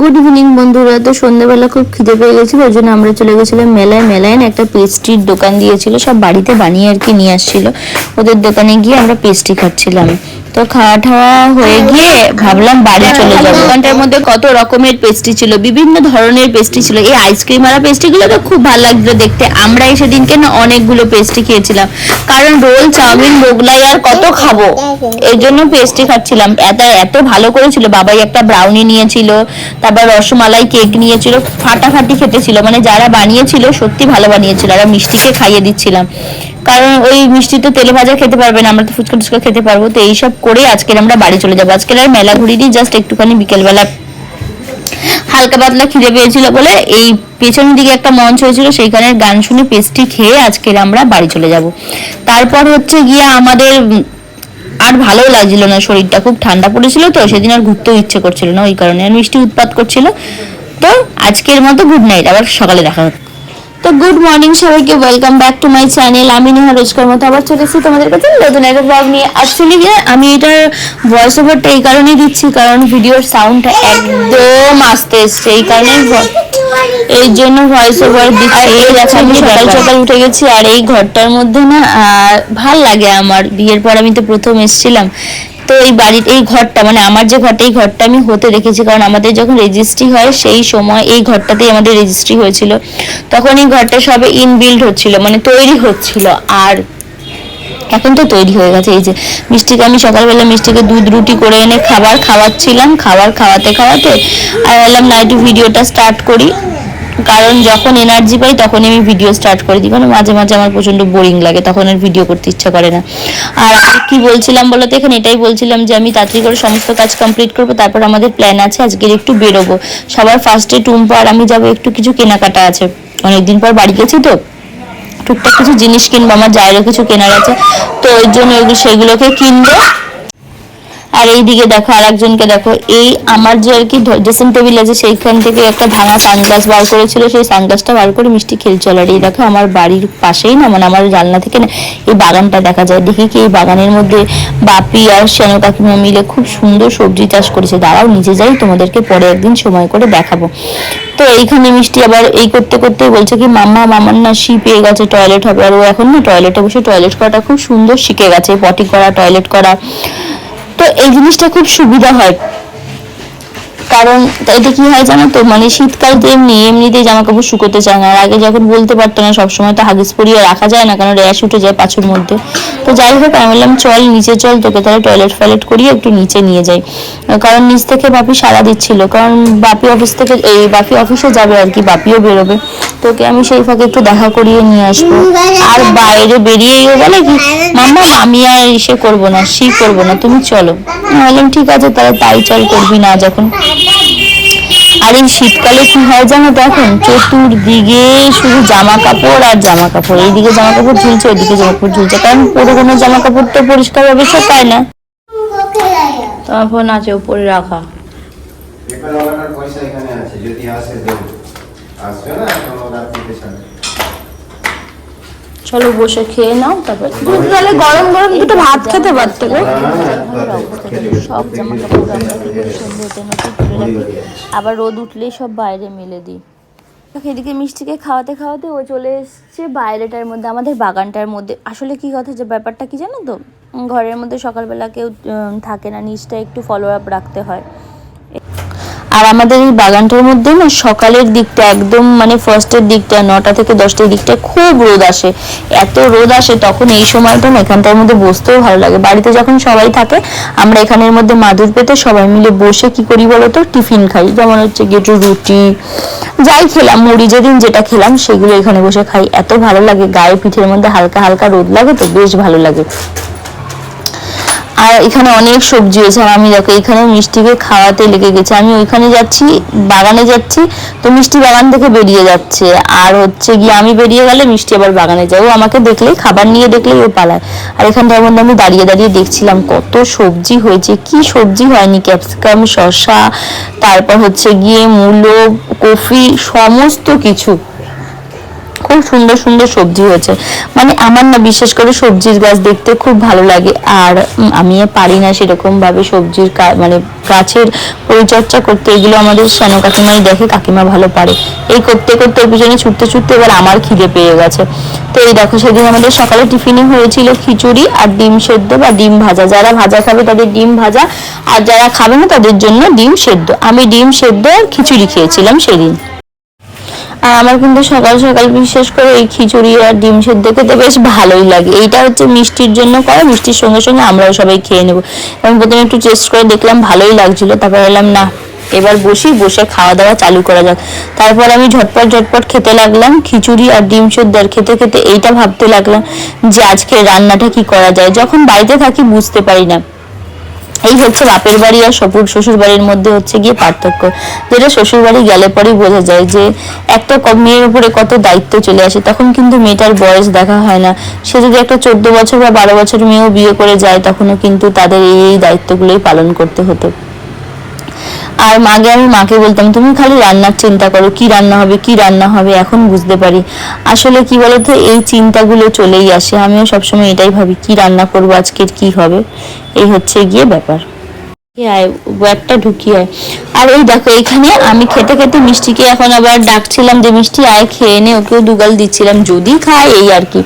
Good evening বন্ধুরা। তো সন্ধ্যাবেলা খুব খিদে পেয়ে গেছিল, ওই জন্য আমরা চলে গেছিলাম মেলায়। মেলায় একটা পেস্ট্রির দোকান দিয়েছিল, সব বাড়িতে বানিয়ে আর কি নিয়ে আসছিল। ওদের দোকানে গিয়ে আমরা পেস্ট্রি খাচ্ছিলাম। তো খাওয়া ঠাওয়া হয়ে গিয়ে ভাবলাম বাড়ি চলে যাব। দোকানটার মধ্যে কত রকমের পেস্ট্রি ছিল বিভিন্ন ধরনের পেস্ট্রি ছিল। এই আইসক্রিম ওয়ালা পেস্ট্রিগুলো তো খুব ভালো লাগল দেখতে। আমরা এই সেদিনকে না অনেকগুলো পেস্ট্রি খেয়েছিলাম। কারণ রোল চাউমিন মোগলাই আর কত খাব? এই জন্য পেস্ট্রি খাচ্ছিলাম। এত এত ভালো করেছিল বাবাই একটা ব্রাউনি নিয়েছিল তারপর রসমালাই কেক নিয়েছিল। ফাটাফাটি খেতে ছিল। মানে যারা বানিয়েছিল সত্যি ভালো বানিয়েছিল। আর মিষ্টিকে খাইয়ে দিচ্ছিলাম। কারণ ওই মিষ্টি তো তেলে ভাজা খেতে পারবে না, আমরা তো ফুচকা টুচকা খেতে পারব, তো এইসব করে আজকের আমরা বাড়ি চলে যাব। আজকের আর মেলা ঘুরিনি জাস্ট একটুখানি বিকেলবেলা হালকা পাতলা খিদে পেয়েছিল বলে এই পেছনের দিকে একটা মঞ্চ হয়েছিল সেইখানে গান শুনে পেস্টি খেয়ে আজকের আমরা বাড়ি চলে যাব। তারপর হচ্ছে গিয়ে আমাদের আর ভালো লাগছিল না, শরীরটা খুব ঠান্ডা পড়েছিল তো, সেদিন আর ঘুরতেও ইচ্ছে করছিল না, ওই কারণে আর মিষ্টি উৎপাত করছিল। তো আজকের মতো গুড নাইট আবার সকালে দেখা হচ্ছে। তো গুড মর্নিং সবাইকে welcome back to my channel আমি নেহা রোজকার মতো আবার চলে এসেছি তোমাদের কাছে নতুন একটা ব্লগ নিয়ে। অ্যাকচুয়ালি আমি এটার ভয়েস ওভারটা এই কারণেই দিচ্ছি কারণ ভিডিওর সাউন্ডটা একদম আস্তে এসছে এই কারণেই ভ- এই জন্য ভয়েস ওভার দিচ্ছি এই দেখো আমি সকাল সকাল উঠে গেছি আর এই ঘরটার মধ্যে না ভালো লাগে আমার। বিয়ের পর আমি তো প্রথম এসেছিলাম। তো এই বাড়ির, এই ঘরটা মানে আমার যে ঘরটা, এই ঘরটা আমি হতে রেখেছি কারণ আমাদের যখন রেজিস্ট্রি হয়, সেই সময় এই ঘরটাতেই আমাদের রেজিস্ট্রি হয়েছিল। তখন এই ঘরটা সবে ইনবিল্ড হচ্ছিল মানে তৈরি হচ্ছিল। আর এখন তো তৈরি হয়ে গেছে। এই যে মিষ্টিকে, আমি সকালবেলা মিষ্টিকে দুধ রুটি করে এনে খাবার খাওয়াচ্ছিলাম। খাবার খাওয়াতে খাওয়াতে, আর বললাম না একটু ভিডিওটা স্টার্ট করি। কারণ যখন এনার্জি পাই তখন আমি ভিডিও স্টার্ট করে দিই। কারণ মাঝে মাঝে আমার প্রচণ্ড বোরিং লাগে, তখন আর ভিডিও করতে ইচ্ছা করে না। আর কি বলছিলাম বলো তো, এখানে এটাই বলছিলাম যে আমি তাড়াতাড়ি করে সমস্ত কাজ কমপ্লিট করব, তারপর আমাদের প্ল্যান আছে আজকের একটু বেরোবো। সবার ফার্স্টে টুম্পা আর আমি যাব একটু কিছু কেনাকাটা আছে। অনেকদিন পর বাড়ি গেছি তো। টুকটাক কিছু জিনিস কিনবো, আমার জায়েরও কিছু কেনার আছে। তো ওই জন্য সেগুলোকে কিনবো। আর এইদিকে দেখো আর একজনকে দেখো। এই আমার যে আর কি ড্রেসিং টেবিল আছে, সেইখান থেকে একটা ভাঙা সানগ্লাস বার করেছিল। সেই সানগ্লাসটা বার করে মিষ্টি খেলছিল আর এই দেখো আমার বাড়ির পাশেই না মানে আমার জানলা থেকে না, এই বাগানটা দেখা যায়। দেখি কি এই বাগানের মধ্যে বাপি আর শ্যানো কাকিমা মিলে খুব সুন্দর সবজি চাষ করেছে। দাঁড়াও, নিজে যাই, তোমাদেরকে পরে একদিন সময় করে দেখাবো। তো এইখানে মিষ্টি আবার এই করতে করতে বলছে কি, মাম্মা মামার না শি পেয়ে গেছে টয়লেট হবে। আর ও এখন না টয়লেটে বসে টয়লেট করাটা খুব সুন্দর শিখে গেছে। পটি করা টয়লেট করা। তো এই জিনিসটা খুব সুবিধা হয়। কারণ এতে কি হয় জানো তো? মানে শীতকাল তো এমনি, এমনিতেই জামা কাপড় শুকোতে চায় না। আর আগে যখন বলতে পারতো না, সবসময় তো হাগিস পরিয়ে রাখা যায় না, কারণ র্যাশ উঠে যায় পাছুর মধ্যে। তো যাই হোক, আমি বললাম, চল নিচে চল, তোকে তাহলে টয়লেট ফয়লেট করিয়ে একটু নিচে নিয়ে যাই। কারণ নিচ থেকে বাপি সারা দিচ্ছিল। কারণ বাপি অফিস থেকে, এই বাপি অফিসে যাবে আর কি, বাপিও বেরোবে। তোকে আমি সেই ফাঁকে একটু দেখা করিয়ে নিয়ে আসব। আর বাইরে বেরিয়েও বলে কি, মাম্মা, আমি আর ইসে করব না শি করব না, তুমি চলো। আমি বললাম, ঠিক আছে, তাহলে তাই চল করবি না যখন। আর এই শীতকালে কি হয় জানো তো এখন চতুর্দিকে শুধু জামা কাপড় আর জামা কাপড় এইদিকে জামা কাপড় ঝুলছে, ওইদিকে জামা কাপড় ঝুলছে। কারণ পরে কোনো জামা কাপড় তো পরিষ্কার ভাবে শুকায় না। তোমার ফোন আছে উপরে রাখা। পয়সা এখানে আছে। যদি আসে আসবে না এখন ওরা থেকে সাথে চলো বসে খেয়ে নাও, তারপর তাহলে গরম গরম দুটো ভাত খেতে পারতে গো। সব জামা কাপড় আবার রোদ উঠলেই সব বাইরে মেলে দিই। এদিকে মিষ্টিকে খাওয়াতে খাওয়াতে ও চলে এসছে বাইরেটার মধ্যে, আমাদের বাগানটার মধ্যে। আসলে কি কথা যে, ব্যাপারটা কি জানো তো? ঘরের মধ্যে সকালবেলা কেউ থাকে না, নিচটা একটু ফলো আপ রাখতে হয়। আর আমাদের এই বাগানটার মধ্যে না সকালের দিকটা একদম মানে ফার্স্টের দিকটা, নটা থেকে দশটার দিকটা খুব রোদ আসে। এত রোদ আসে তখন এই সময়টা না এখানটার মধ্যে বসতেও ভালো লাগে। বাড়িতে যখন সবাই থাকে, আমরা এখানের মধ্যে মাদুর পেতে সবাই মিলে বসে কি করি বলো তো টিফিন খাই। যেমন হচ্ছে গেটু রুটি, যাই খেলাম, মুড়ি যেদিন যেটা খেলাম সেগুলো এখানে বসে খাই। এত ভালো লাগে, গায়ে পিঠের মধ্যে হালকা হালকা রোদ লাগে তো বেশ ভালো লাগে। আর এখানে অনেক সবজি হয়েছে আর আমি দেখো এখানে মিষ্টিকে খাওয়াতে লেগে গেছে। আমি ওইখানে যাচ্ছি, বাগানে যাচ্ছি, তো মিষ্টি বাগান থেকে বেরিয়ে যাচ্ছে। আর হচ্ছে গিয়ে আমি বেরিয়ে গেলে মিষ্টি আবার বাগানে যায়। ও আমাকে দেখলেই, খাবার নিয়ে দেখলেই ও পালায়। আর এখানটার মধ্যে আমি দাঁড়িয়ে দাঁড়িয়ে দেখছিলাম কত সবজি হয়েছে, কি সবজি হয়নি, ক্যাপসিকাম, শসা, তারপর হচ্ছে গিয়ে মূলো, কফি, সমস্ত কিছু। খুব সুন্দর সুন্দর সবজি হয়েছে। মানে আমার না, বিশেষ করে সবজির গাছ দেখতে খুব ভালো লাগে। আর আমি পারি না সেরকম ভাবে সবজির মানে গাছের পরিচর্যা করতে। এগুলো আমাদের শ্যান কাকিমাই দেখে কাকিমা ভালো পারে। এই করতে করতে ওর পিছনে ছুটতে ছুটতে এবার আমার খিদে পেয়ে গেছে। তো এই দেখো, সেদিন আমাদের সকালে টিফিনে হয়েছিল খিচুড়ি আর ডিম সেদ্ধ বা ডিম ভাজা। যারা ভাজা খাবে তাদের ডিম ভাজা, আর যারা খাবে না তাদের জন্য ডিম সেদ্ধ। আমি ডিম সেদ্ধ আর খিচুড়ি খেয়েছিলাম সেদিন। আর আমার কিন্তু সকাল সকাল বিশেষ করে এই খিচুড়ি আর ডিম সেদ্ধ খেতে বেশ ভালোই লাগে। এইটা হচ্ছে মিষ্টির জন্য করা, মিষ্টির সঙ্গে সঙ্গে আমরাও সবাই খেয়ে নেব। এবং প্রথমে একটু টেস্ট করে দেখলাম ভালোই লাগছিল, তারপর এলাম না, এবার বসি, বসে খাওয়া দাওয়া চালু করা যাক। তারপর আমি ঝটপট ঝটপট খেতে লাগলাম, খিচুড়ি আর ডিম সেদ্ধ আর খেতে খেতে এইটা ভাবতে লাগলাম যে আজকে রান্নাটা কি করা যায়? যখন বাড়িতে থাকি বুঝতে পারি না। এই হচ্ছে বাপের বাড়ি আর শ্বশুর শ্বশুর বাড়ির মধ্যে হচ্ছে গিয়ে পার্থক্য। যেটা শ্বশুর বাড়ি গেলে পরেই বোঝা যায় যে একটা মেয়ের উপরে কত দায়িত্ব চলে আসে, তখন কিন্তু মেয়েটার বয়স দেখা হয় না। সে যদি একটা চোদ্দ বছর বা বারো বছর মেয়েও বিয়ে করে যায়, তখনও কিন্তু তাদের এই দায়িত্বগুলোই পালন করতে হতো। আর মাগে আমি মাকে বলতাম, তুমি খালি রান্নার চিন্তা করো, কি রান্না হবে, কি রান্না হবে, এখন বুঝতে পারি। আসলে কি বলতো, এই চিন্তাগুলো চলেই আসে। আমিও সবসময় এটাই ভাবি, কি রান্না করব, আজকের কি হবে? এই হচ্ছে গিয়ে ব্যাপার। আয় ঢুকিয়ে আর এই দেখো, এখানে আমি খেতে খেতে মিষ্টিকে এখন আবার ডাকছিলাম যে, মিষ্টি, আয়, খেয়ে নে, ওকেও দুগাল দিচ্ছিলাম। যদি খায়, এই আর কি।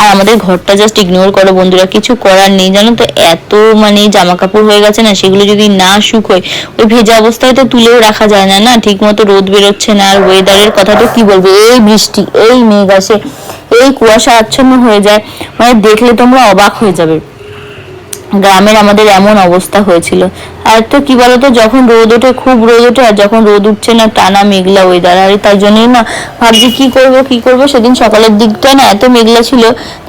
আর আমাদের ঘরটা জাস্ট ইগনোর করো বন্ধুরা, কিছু করার নেই। জানো তো, এত মানে জামা কাপড় হয়ে গেছে না, সেগুলো যদি না শুকোয় ওই ভেজা অবস্থায় তো তুলেও রাখা যায় না না? ঠিক মতো রোদ বেরোচ্ছে না, আর ওয়েদারের কথা তো কি বলব? এই বৃষ্টি এই মেঘ আসে, এই কুয়াশা আচ্ছন্ন হয়ে যায় মানে দেখলে তোমরা অবাক হয়ে যাবে। গ্রামের আমাদের এমন অবস্থা হয়েছিল। আর তো কি বলতো, যখন রোদ ওঠে, খুব রোদ ওঠে, আর যখন রোদ উঠছে না, টানা মেঘলা ওয়েদার আর তার জন্যই না, ভাবছি কি করব কি করব? সেদিন সকালের দিকটা না এত মেঘলা ছিল,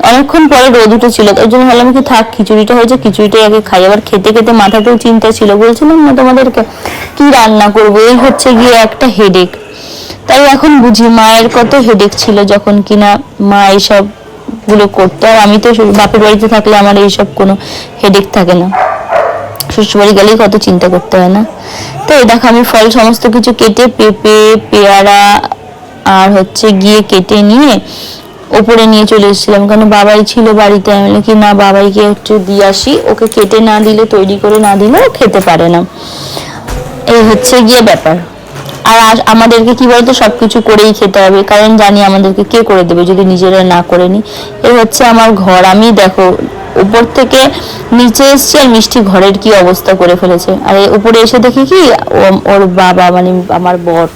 অনেকক্ষণ পরে রোদ উঠেছিল। তাই জন্য ভাবলাম কি থাক, খিচুড়িটা হয়েছে, খিচুড়িটাই আগে খাই। আবার খেতে খেতে মাথাতেও চিন্তা ছিল, বলছিলাম না তোমাদেরকে, কি রান্না করব? এই হচ্ছে গিয়ে একটা হেডেক তাই এখন বুঝি মায়ের কত হেডেক ছিল যখন কিনা মা এইসব গুলো করতো। আর আমি তো বাপের বাড়িতে থাকলে আমার এইসব কোনো হেডেক থাকে না। শ্বশুরবাড়ি গেলেই কত চিন্তা করতে হয় না? তো এই দেখো, আমি ফল সমস্ত কিছু কেটে পেঁপে, পেয়ারা, আর হচ্ছে গিয়ে কেটে নিয়ে ওপরে নিয়ে চলে এসেছিলাম। কারণ বাবাই ছিল বাড়িতে। আমি বললাম কি, না, বাবাইকে একটু দিয়ে আসি। ওকে কেটে না দিলে, তৈরি করে না দিলে ও খেতে পারে না। এই হচ্ছে গিয়ে ব্যাপার। আর আমাদেরকে কি বলতো? সবকিছু করেই খেতে হবে। কারণ জানি আমাদেরকে কে করে দেবে যদি নিজেরা না করে নি। এ হচ্ছে আমার ঘর। আমি দেখো, উপর থেকে নিচে এসছি আর মিষ্টি ঘরের কি অবস্থা করে ফেলেছে। আর উপরে এসে দেখি কি ওর বাবা মানে আমার বর।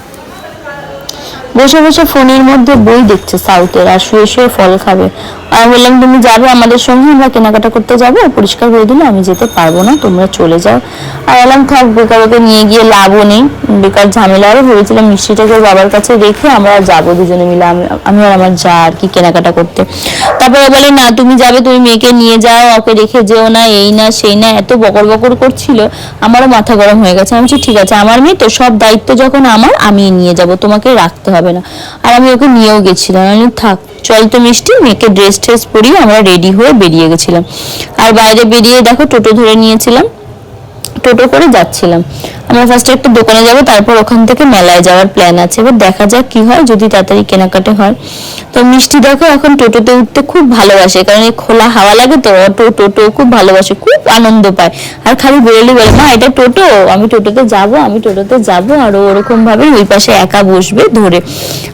বসে বসে ফোনের মধ্যে বই দেখছে সাউথের, আর শুয়ে শুয়ে ফল খাবে। আমি বললাম, তুমি যাবে আমাদের সঙ্গে? আমরা কেনাকাটা করতে যাব, পরিষ্কার করে দিলে আমি যেতে পারব না, তোমরা চলে যাও। আর বললাম, থাক বেকার ওকে নিয়ে গিয়ে লাভও নেই। বেকার ঝামেলা আরও ভেবেছিলাম মিষ্টিটাকে বাবার কাছে রেখে আমরা যাব দুজনে মিলে, আমি আর আমার যা আর কি কেনাকাটা করতে। তারপরে বলে, না, তুমি যাবে, তুমি মেয়েকে নিয়ে যাও, ওকে রেখে যেও না, এই না, সেই না। এত বকর বকর করছিল, আমারও মাথা গরম হয়ে গেছে। আমি ঠিক আছে, আমার মেয়ে তো সব দায়িত্ব যখন আমার আমি নিয়ে যাব, তোমাকে রাখতে হবে। না। আর আমি ওকে নিয়েও গেছিলাম। আমি থাক, চল তো মিষ্টি, মেয়েকে ড্রেস ট্রেস পরিয়ে আমরা রেডি হয়ে বেরিয়ে গেছিলাম। আর বাইরে বেরিয়ে দেখো টোটো ধরে নিয়েছিলাম। টোটো করে যাচ্ছিলাম। আমরা ফার্স্টে একটা দোকানে যাব, তারপর ওখান থেকে মেলায় যাওয়ার প্ল্যান আছে। এবার দেখা যাক কি হয়, যদি তাড়াতাড়ি কেনাকাটা হয়। তো মিষ্টি দেখো, এখন টোটোতে উঠতে খুব ভালোবাসে, কারণ এই খোলা হাওয়া লাগে তো, অটো, টোটো খুব ভালোবাসে, খুব আনন্দ পায়। আর খালি বেরোলে বলে, মা, এটা টোটো, আমি টোটোতে যাব, আমি টোটোতে যাব। আর ওরকম ভাবে ওই পাশে একা বসবে ধরে।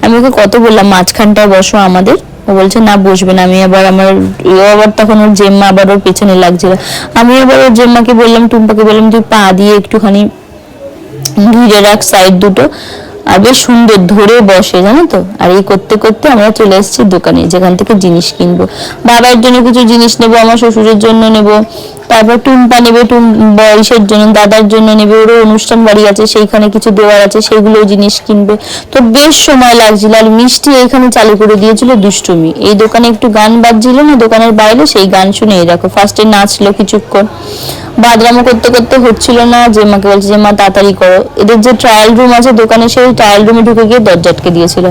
আমি ওকে কত বললাম, মাঝখানটায় বসো আমাদের। ও বলছে, না, বসবে না। আমি আবার আমার ও আবার তখন ওর জেম্মা আবার ওর পেছনে লাগছিল। আমি আবার ওর জেম্মাকে বললাম, টুম্পাকে বললাম, তুই পা দিয়ে একটুখানি ঘিরে রাখ সাইড দুটো। আর বেশ সুন্দর ধরে বসে, জানো তো? আর এই করতে করতে আমরা চলে এসেছি দোকানে, যেখান থেকে জিনিস কিনবো। বাবার জন্য কিছু জিনিস নেব, আমার শ্বশুরের জন্য নেব। তারপর টুম্পা নেবে, টুম বয়সের জন্য, দাদার জন্য নেবে, ওরও অনুষ্ঠান বাড়ি আছে, সেইখানে কিছু দেওয়ার আছে সেইগুলো জিনিস কিনবে। তো বেশ সময় লাগছিল, আর মিষ্টি এখানে চালু করে দিয়েছিল দুষ্টুমি। এই দোকানে একটু গান বাজছিল না, দোকানের বাইরে সেই গান শুনে এই দেখো ফার্স্টে নাচলো কিছুক্ষণ। বাদরামো করতে করতে হচ্ছিল না যে মাকে বলছে যে মা তাড়াতাড়ি করো। এদের যে ট্রায়াল রুম আছে দোকানে, সেই ট্রায়াল রুমে ঢুকে গিয়ে দরজা আটকে দিয়েছিল।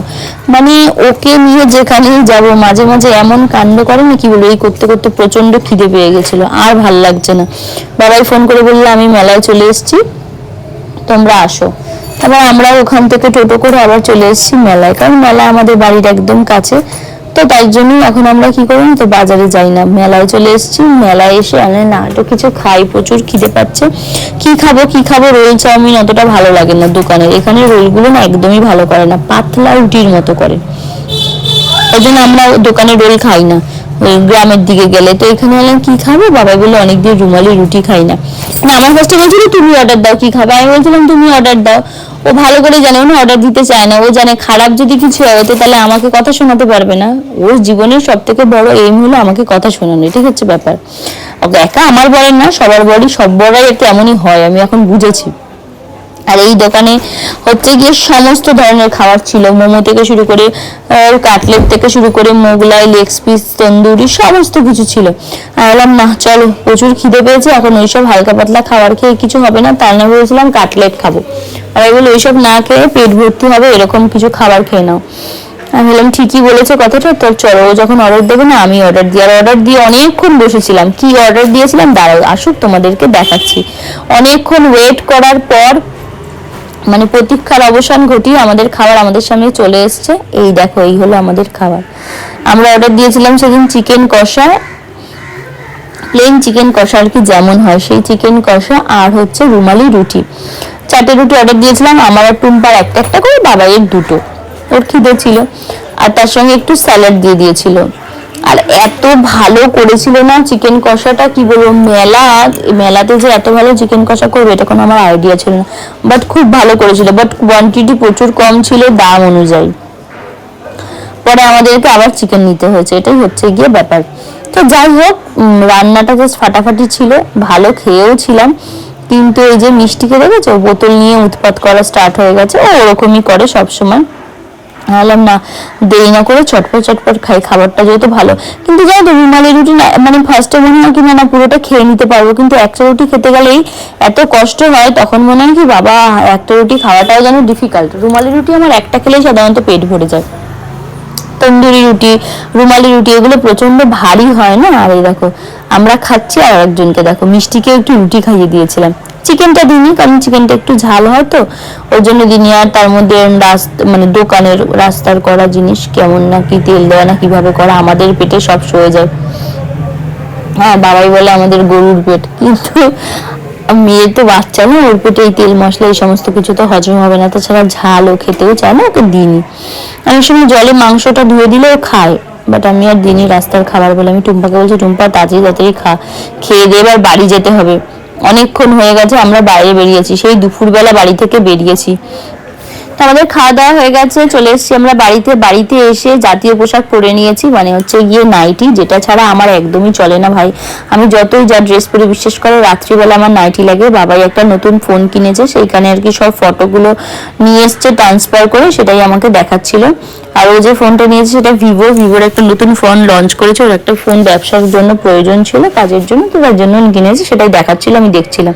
মানে ওকে নিয়ে যেখানেই যাব, মাঝে মাঝে এমন কাণ্ড করে না, কি বলব, এই করতে করতে প্রচণ্ড খিদে পেয়ে গেছিল, আর ভালো লাগছে না। বাবাই ফোন করে বলল, আমি মেলায় চলে এসেছি, তোমরা আসো। তারপর আমরা ওখান থেকে টোটো করে আবার চলে এসেছি মেলায়, কারণ মেলা আমাদের বাড়ির একদম কাছে। তো তাই জন্যই এখন আমরা কি করি তো বাজারে যাই না। মেলায় চলে এসেছি, মেলায় এসে আনে না একটু কিছু খাই, প্রচুর খিদে পাচ্ছে। কি খাব কি খাব, রোল চাউমিন অতটা ভালো লাগে না দোকানের। এখানে রোলগুলো না একদমই ভালো করে না, পাতলা রুটির মতো করে। ওই জন্য আমরা দোকানে রোল খাই না। ওই গ্রামের দিকে গেলে। তো এখানে হলাম কি খাব? বাবা বলে অনেকদিন রুমালি রুটি খাই না। না, আমার কাছে বলছিল তুমি অর্ডার দাও, কি খাবে? আমি বলছিলাম, তুমি অর্ডার দাও। ও ভালো করে জানে ও অর্ডার দিতে চায় না। ও জানে খারাপ যদি কিছু হয় তো তাহলে আমাকে কথা শোনাতে পারবে না। ওর জীবনের সব থেকে বড় এম হলো আমাকে কথা শোনানো, এটাই হচ্ছে ব্যাপার। একা আমার বরের না, সবার বড়ই সব বড়াই একটু এমনই হয়, আমি এখন বুঝেছি। আর এই দোকানে হচ্ছে গিয়ে সমস্ত ধরনের খাবার ছিল। মোমো থেকে শুরু করে কাটলেট থেকে শুরু করে মোগলাই, লেগ পিস, তন্দুরি, সমস্ত কিছু ছিল। আমি বললাম, না, চলো, প্রচুর খিদে পেয়েছে, এখন ওইসব হালকা পাতলা খাবার খেয়ে কিছু হবে না। তার না বলেছিলাম, কাটলেট খাব। আর আমি বলি ওইসব না খেয়ে পেট ভর্তি হবে, এরকম কিছু খাবার খেয়ে নাও। আমি বললাম, ঠিকই বলেছে কথাটা, তো চলো, ও যখন অর্ডার দেবে না, আমি অর্ডার দিই আর অর্ডার দিয়ে অনেকক্ষণ বসেছিলাম। কি অর্ডার দিয়েছিলাম? দাঁড়াও, আসুক তোমাদেরকে দেখাচ্ছি। অনেকক্ষণ ওয়েট করার পর মানে প্রতীক্ষার অবসান ঘটিয়ে আমাদের খাবার আমাদের সামনে চলে এসছে। এই দেখো, এই হলো আমাদের খাবার। আমরা অর্ডার দিয়েছিলাম সেদিন চিকেন কষা। প্লেন চিকেন কষা আর কি যেমন হয়, সেই চিকেন কষা আর হচ্ছে রুমালি রুটি। চারটে রুটি অর্ডার দিয়েছিলাম, আমার আর টুম্পার একটা একটা করে বাবাইয়ের দুটো। ওর খিদে ছিল। আর তার সঙ্গে একটু স্যালাড দিয়ে দিয়েছিল। আর এত ভালো করেছিল না চিকেন কষাটা, কি বলব, মেলা, মেলাতে যে এত ভালো চিকেন কষা করবে, এটা কোনো আমার আইডিয়া ছিল না। বাট খুব ভালো করেছিল বাট কোয়ান্টিটি প্রচুর কম ছিল দাম অনুযায়ী। পরে আমাদেরকে আবার চিকেন নিতে হয়েছে, এটাই হচ্ছে গিয়ে ব্যাপার। তো যাই হোক রান্নাটা জাস্ট ফাটাফাটি ছিল, ভালো খেয়েও ছিলাম। কিন্তু এই যে মিষ্টিকে দেখেছ বোতল নিয়ে উৎপাত করা স্টার্ট হয়ে গেছে, ও ওরকমই করে সব বললাম না, দেরি না করে চটপট চটপট খাই, খাবারটা যেহেতু ভালো। কিন্তু জানো তো রুমালি রুটি না মানে ফার্স্টে মনে হয় কি, না না, পুরোটা খেয়ে নিতে পারব। কিন্তু একটা রুটি খেতে গেলেই এত কষ্ট হয়, তখন মনে হয় কি, বাবা, একটা রুটি খাওয়াটাও যেন ডিফিকাল্ট রুমালি রুটি আমার একটা খেলেই সাধারণত পেট ভরে যায়। তন্দুরি রুটি রুমালি রুটি, এগুলো প্রচণ্ড ভারী হয় না? আর এই দেখো, আমরা খাচ্ছি আর একজনকে দেখো। মিষ্টিকে একটু রুটি খাইয়ে দিয়েছিলাম। চিকেনটা দিইনি, কারণ চিকেনটা একটু ঝাল হয় তো। ওই জন্য দিনি আর তার মধ্যে রাস্তা মানে দোকানের রাস্তার করা জিনিস, কেমন না কি তেল দেওয়া, না কীভাবে করা, আমাদের পেটে সব সয়ে যায়। হ্যাঁ বাবাই বলে আমাদের গরুর পেট, কিন্তু মেয়ে তো বাচ্চা না, ওর পেটে এই তেল মশলা, এই সমস্ত কিছু তো হজম হবে না। তাছাড়া ঝালও খেতেও চায় না, ওকে দিইনি। আমি সময় জলে মাংসটা ধুয়ে দিলেও খায় বাট আমি আর দিনই রাস্তার খাবার বলে। আমি টুম্পাকে বলছি, টুম্পা, তাড়াতাড়ি তাড়াতাড়ি খা। খেয়ে দিয়ে এবার বাড়ি যেতে হবে। অনেকক্ষণ হয়ে গেছে, আমরা বাইরে বেরিয়েছি। সেই দুপুরবেলা বাড়ি থেকে বেরিয়েছি। তো আমাদের খাওয়া দাওয়া হয়ে গেছে, চলে এসেছি আমরা বাড়িতে। বাড়িতে এসে জাতীয় পোশাক পরে নিয়েছি মানে হচ্ছে গিয়ে নাইটি, যেটা ছাড়া আমার একদমই চলে না ভাই। আমি যতই যা ড্রেস পরে, বিশ্বাস করে, রাত্রিবেলা আমার নাইটি লাগে। বাবাই একটা নতুন ফোন কিনেছে, সেইখানে আর কি সব ফটোগুলো নিয়ে এসছে ট্রান্সফার করে সেটাই আমাকে দেখাচ্ছিল। আর ও যে ফোনটা নিয়েছে সেটা ভিভো ভিভোর একটা নতুন ফোন লঞ্চ করেছে। ওর একটা ফোন ব্যবসার জন্য প্রয়োজন ছিল, কাজের জন্য, তো তার জন্য কিনেছে, সেটাই দেখাচ্ছিল, আমি দেখছিলাম।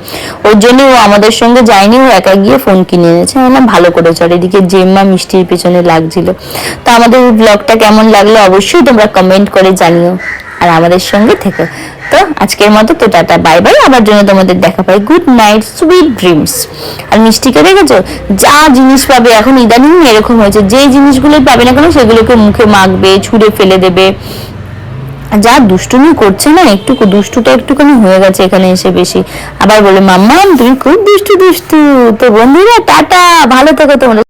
ওর জন্য ও আমাদের সঙ্গে যায়নি, ও একা গিয়ে ফোন কিনে এনেছে। আমার ভালো করেছে, আর এদিকে জেম্মা মিষ্টির পেছনে লাগছিল। তো আমাদের ব্লগটা কেমন লাগল অবশ্যই তোমরা কমেন্ট করে জানিও। আর আমাদের সঙ্গে থেকো। তো আজকের মতো, তো টাটা, বাই বাই। আবার জন্য তোমাদের দেখা পাই। গুড নাইট সুইট ড্রিমস আর মিষ্টিকে দেখেছ? যা জিনিস পাবে এখন ইদানিং এরকম হয়েছে। যে জিনিসগুলোই পাবে না কেন, সেগুলোকে মুখে মাখবে, ছুঁড়ে ফেলে দেবে। যা দুষ্টুমি করছে না একটু দুষ্টুটা একটুখানি হয়ে গেছে এখানে এসে বেশি। আবার বলে মাম্মা তুমি খুব দুষ্টু দুষ্টু। তো বন্ধুরা, টাটা, ভালো থেকো তোমরা।